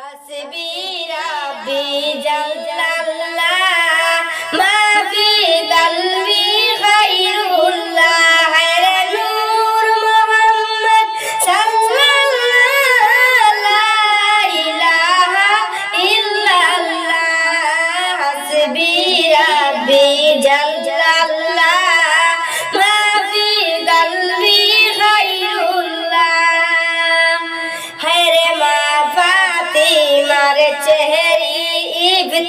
حسبي ربي جل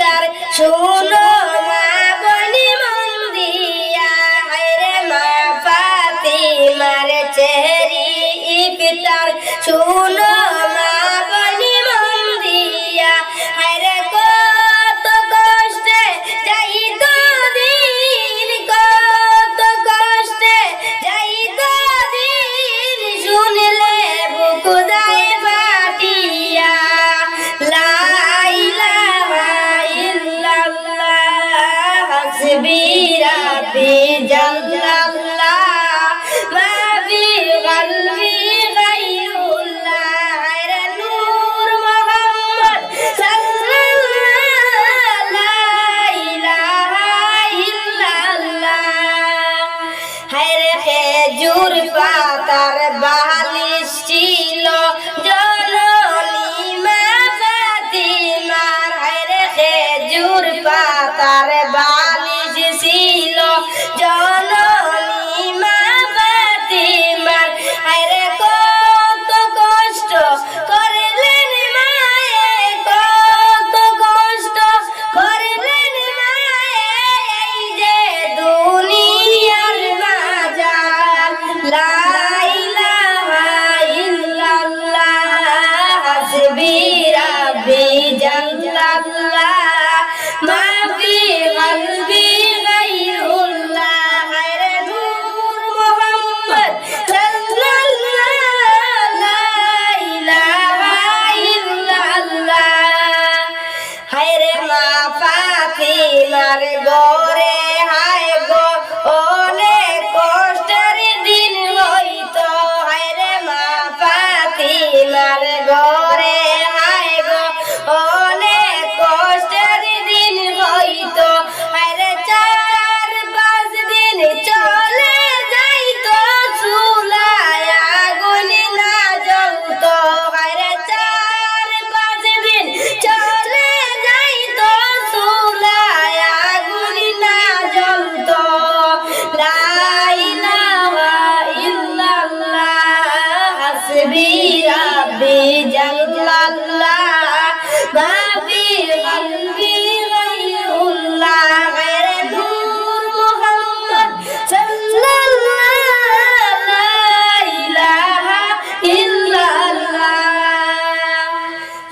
তার শুনো মা বনি মন্দিয়া হায়রে মা পাতি মারে চেহারি ইফতার। শুনো খেজুর পাতার বালিশ ছিল। জননী মা ফাতিমার খেজুর পাতার বালি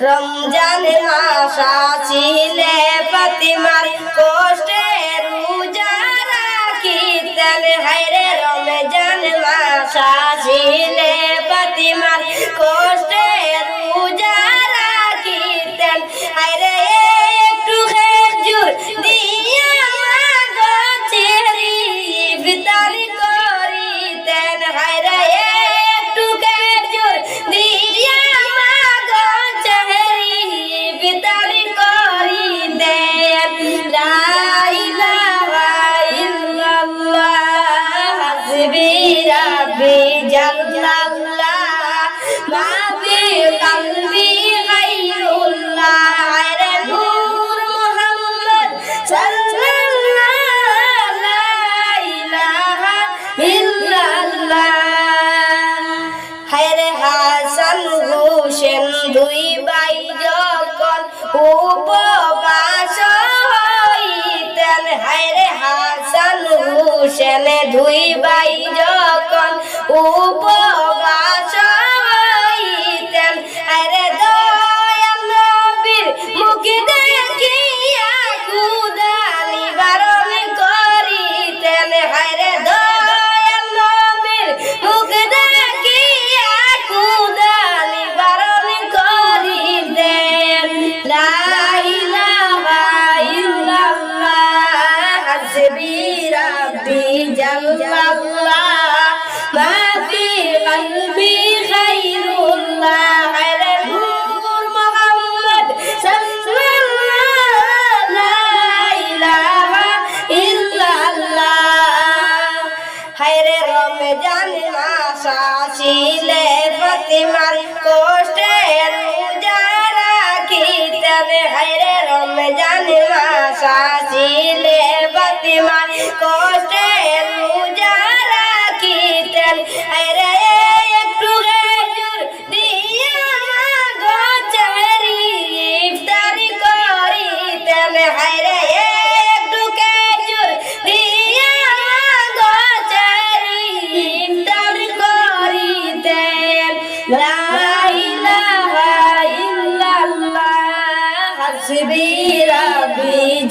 রমজানে আশা ছিলে ফাতিমার কষ্টে রোজা রাখিতেন হায়রে রমজান আশা ছিলে ফাতিমার কষ্ট হাসান হোসেন দুই ভাই যখন উপবাস হইতেন হায় রে হাসান হোসেন দুই ভাই হায়রে রমজান মাস আসিলে বাতিমা কষ্টে রোজা রাখিতেন হায়রে